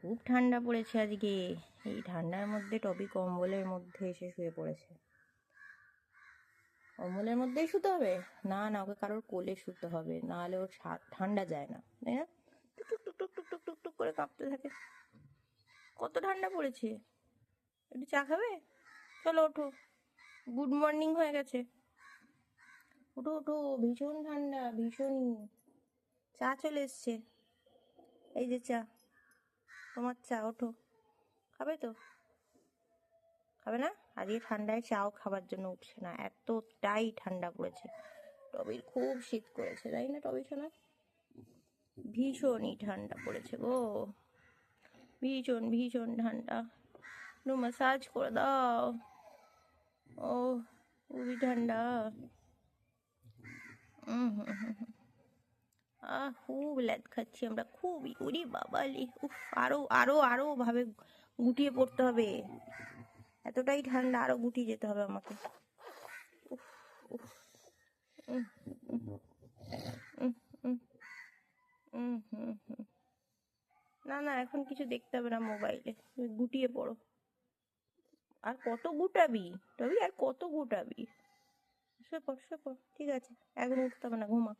খুব ঠান্ডা পড়েছে আজকে। এই ঠান্ডার মধ্যে টবি কম্বলের মধ্যে এসে শুয়ে পড়েছে। কম্বলের মধ্যেই শুতে হবে? না না, ওকে কারোর কোলে শুতে হবে। না হলে ওর ঠান্ডা যায় না, তাই না? টুক টুক টুক টুক টুক টুক টুক করে কাঁপতে থাকে। কত ঠান্ডা পড়েছে? একটু চা খাবে? চলো, ওঠো। গুড মর্নিং হয়ে গেছে। ওঠো ওঠো, ভীষণ ঠান্ডা ভীষণই চা চলে এসছে। এই যে চা। তোমার চা ওঠো। খাবে তো? খাবে না? আজকে ঠান্ডায় চাও খাবার জন্য উঠছে না। এতটাই ঠান্ডা পড়েছে। টবির খুব শীত করেছে, তাই না টবি শোনা ভীষণই ঠান্ডা পড়েছে গো। ভীষণ ভীষণ ঠান্ডা। একটু মাসাজ করে দাও। ও, খুবই ঠান্ডা। হুম হুম হুম। আহ খুব ল্যাদ খাচ্ছি আমরা। খুবই ওরে বাবালি। উফ আরও আরও আরও ভাবে গুটিয়ে পড়তে হবে। এতটাই ঠান্ডা আরও গুটিয়ে যেতে হবে আমাকে। উফ, উফ। না না এখন কিছু দেখতে হবে না মোবাইলে। তুমি গুটিয়ে পড়ো। আর কত গুটাবি? তবে আর কত গুটাবি? শুয়ে পড় শুয়ে পড়। ঠিক আছে এখন উঠতে হবে না ঘুমা।